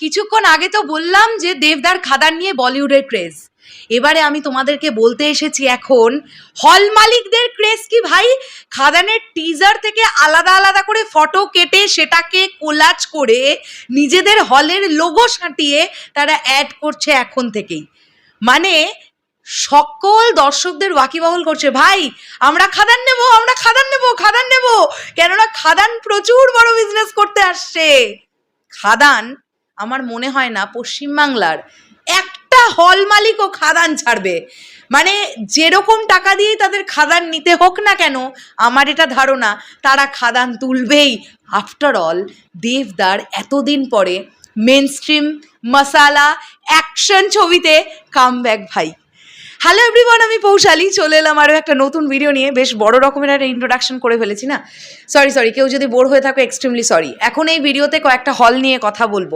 কিছুক্ষণ আগে তো বললাম যে দেবদার খাদান নিয়ে বলিউডের ক্রেজ। এবারে আমি তোমাদেরকে বলতে এসেছি এখন, হল মালিকদের ক্রেজ কি ভাই? খাদানের টিজার থেকে আলাদা আলাদা করে ফটো কেটে সেটাকে কোলাজ করে নিজেদের হলের লোগো সাঁটিয়ে তারা অ্যাড করছে এখন থেকেই। মানে সকল দর্শকদের ওয়াকিবহল করছে, ভাই, আমরা খাদান নেব, আমরা খাদান নেব খাদান নেব। কেননা খাদান প্রচুর বড় বিজনেস করতে আসছে। খাদান আমার মনে হয় না পশ্চিমবাংলার একটা হল মালিকও খাদান ছাড়বে। মানে যেরকম টাকা দিয়েই তাদের খাদান নিতে হোক না কেন, আমার এটা ধারণা, তারা খাদান তুলবেই। আফটার অল দেবদার এতদিন পরে মেন স্ট্রিম মশালা অ্যাকশন ছবিতে কাম ভাই। হ্যালো এভরিওয়ান আমি পৌশালি। চলে এলাম আরও একটা নতুন ভিডিও নিয়ে। বেশ বড় রকমের একটা ইন্ট্রোডাকশন করে ফেলেছি, না? সরি সরি কেউ যদি বোর হয়ে থাকো এক্সট্রিমলি সরি এখন এই ভিডিওতে কয়েকটা হল নিয়ে কথা বলব।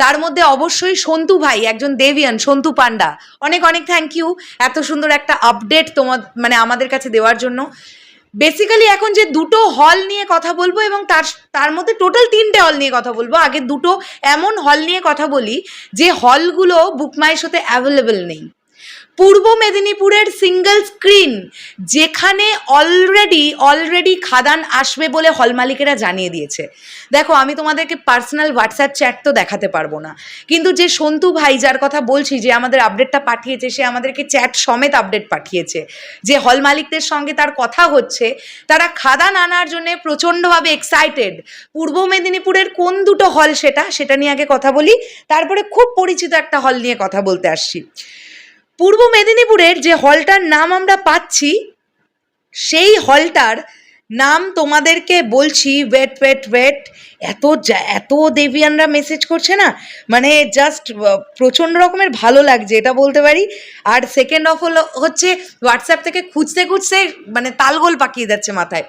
তার মধ্যে অবশ্যই সন্তু ভাই, একজন দেবিয়ান, সন্তু পান্ডা। অনেক অনেক থ্যাংক ইউ এত সুন্দর একটা আপডেট তোমার মানে আমাদের কাছে দেওয়ার জন্য। বেসিক্যালি এখন যে দুটো হল নিয়ে কথা বলব এবং তার তার মধ্যে টোটাল তিনটে হল নিয়ে কথা বলব। আগে দুটো এমন হল নিয়ে কথা বলি, যে হলগুলো বুকমাই শোতে অ্যাভেলেবেল নেই। পূর্ব মেদিনীপুরের সিঙ্গেল স্ক্রিন যেখানে অলরেডি অলরেডি খাদান আসবে বলে হল মালিকেরা জানিয়ে দিয়েছে। দেখো, আমি তোমাদেরকে পার্সোনাল হোয়াটসঅ্যাপ চ্যাট তো দেখাতে পারব না। কিন্তু যে সন্তু ভাই যার কথা বলছি, যে আমাদের আপডেটটা পাঠিয়েছে, সে আমাদেরকে চ্যাট সমেত আপডেট পাঠিয়েছে। যে হল মালিকদের সঙ্গে তার কথা হচ্ছে, তারা খাদান আনার জন্য প্রচণ্ডভাবে এক্সাইটেড পূর্ব মেদিনীপুরের কোন দুটো হল সেটা সেটা নিয়ে আগে কথা বলি, তারপরে খুব পরিচিত একটা হল নিয়ে কথা বলতে আসছি। পূর্ব মেদিনীপুরের যে হলটার নাম আমরা পাচ্ছি, সেই হলটার নাম তোমাদেরকে বলছি ওয়েট ওয়েট ওয়েট এত এত দেবিয়ানরা মেসেজ করছে না? মানে জাস্ট প্রচণ্ড রকমের ভালো লাগছে, এটা বলতে পারি। আর সেকেন্ড অফ হলো হচ্ছে হোয়াটসঅ্যাপ থেকে খুঁজতে খুঁজতে মানে তালগোল পাকিয়ে যাচ্ছে মাথায়।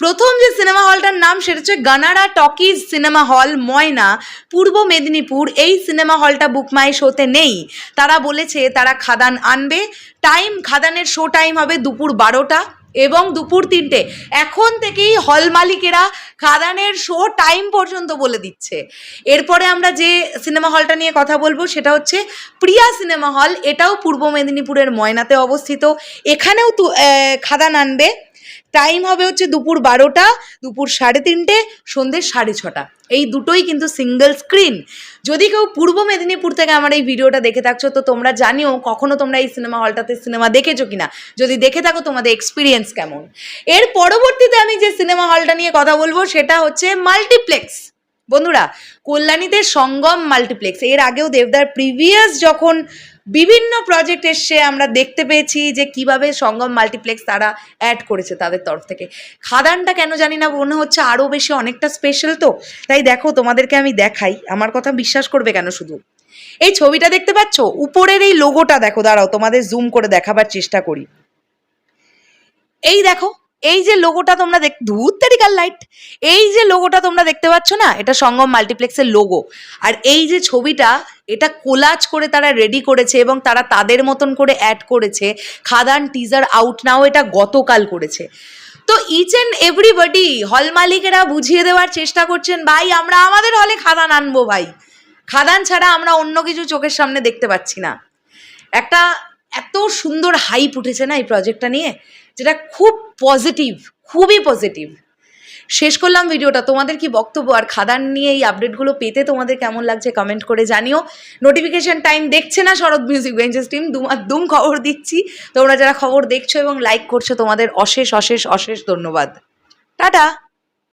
প্রথম যে সিনেমা হলটার নাম সেটা হচ্ছে গানারা টকিজ সিনেমা হল ময়না। পূর্ব মেদিনীপুর এই সিনেমা হলটা বুকমাই শোতে নেই। তারা বলেছে তারা খাদান আনবে। টাইম খাদানের শো টাইম হবে দুপুর বারোটা এবং দুপুর তিনটে। এখন থেকেই হল মালিকেরা খাদানের শো টাইম পর্যন্ত বলে দিচ্ছে। এরপরে আমরা যে সিনেমা হলটা নিয়ে কথা বলব সেটা হচ্ছে প্রিয়া সিনেমা হল। এটাও পূর্ব মেদিনীপুরের ময়নাতে অবস্থিত। এখানেও খাদান আনবে। টাইম হবে হচ্ছে দুপুর বারোটা, দুপুর সাড়ে তিনটে সন্ধ্যে সাড়ে ছটা। এই দুটোই কিন্তু সিঙ্গেল স্ক্রিন যদি কেউ পূর্ব মেদিনীপুর থেকে আমার এই ভিডিওটা দেখে থাকছো, তো তোমরা জানিও কখনো তোমরা এই সিনেমা হলটাতে সিনেমা দেখেছ কিনা? যদি দেখে থাকো, তোমাদের এক্সপিরিয়েন্স কেমন? এর পরবর্তীতে আমি যে সিনেমা হলটা নিয়ে কথা বলব, সেটা হচ্ছে মাল্টিপ্লেক্স বন্ধুরা, কল্যাণীতে সঙ্গম মাল্টিপ্লেক্স এর আগেও দেবদার প্রিভিয়াস যখন বিভিন্ন প্রজেক্ট এসে আমরা দেখতে পেয়েছি যে কীভাবে সঙ্গম মাল্টিপ্লেক্স তারা অ্যাড করেছে তাদের তরফ থেকে। খাদানটা কেন জানি না, মনে হচ্ছে আরও বেশি অনেকটা স্পেশাল তো। তাই দেখো, তোমাদেরকে আমি দেখাই। আমার কথা বিশ্বাস করবে কেন শুধু? এই ছবিটা দেখতে পাচ্ছ? উপরের এই লোগোটা দেখো, দাঁড়াও, তোমাদের জুম করে দেখাবার চেষ্টা করি। এই দেখো এই যে লোগোটা তোমরা দেখ, ধূর তারিকার লাইট এই যে লোগোটা তোমরা দেখতে পাচ্ছ না, এটা সঙ্গম মাল্টিপ্লেক্সের লোগো আর এই যে ছবিটা, এটা কোলাজ করে তারা রেডি করেছে এবং তারা তাদের মতন করে অ্যাড করেছে। খাদান টিজার আউট নাও এটা গতকাল করেছে। তো ইচ অ্যান্ড এভরিবডি হল মালিকেরা বুঝিয়ে দেওয়ার চেষ্টা করছেন, ভাই, আমরা আমাদের হলে খাদান আনব ভাই। খাদান ছাড়া আমরা অন্য কিছু চোখের সামনে দেখতে পাচ্ছি না। একটা এত সুন্দর হাইপ উঠেছে না এই প্রজেক্টটা নিয়ে? যেটা খুব পজিটিভ খুবই পজিটিভ শেষ করলাম ভিডিওটা। তোমাদের কি বক্তব্য আর খাদান নিয়ে এই আপডেটগুলো পেতে তোমাদের কেমন লাগছে কমেন্ট করে জানিও। নোটিফিকেশন টাইম দেখছে না শরৎ মিউজিক বেঞ্চেস টিম দুম দুম খবর দিচ্ছি। তোমরা যারা খবর দেখছ এবং লাইক করছ, তোমাদের অশেষ অশেষ অশেষ ধন্যবাদ। টাটা!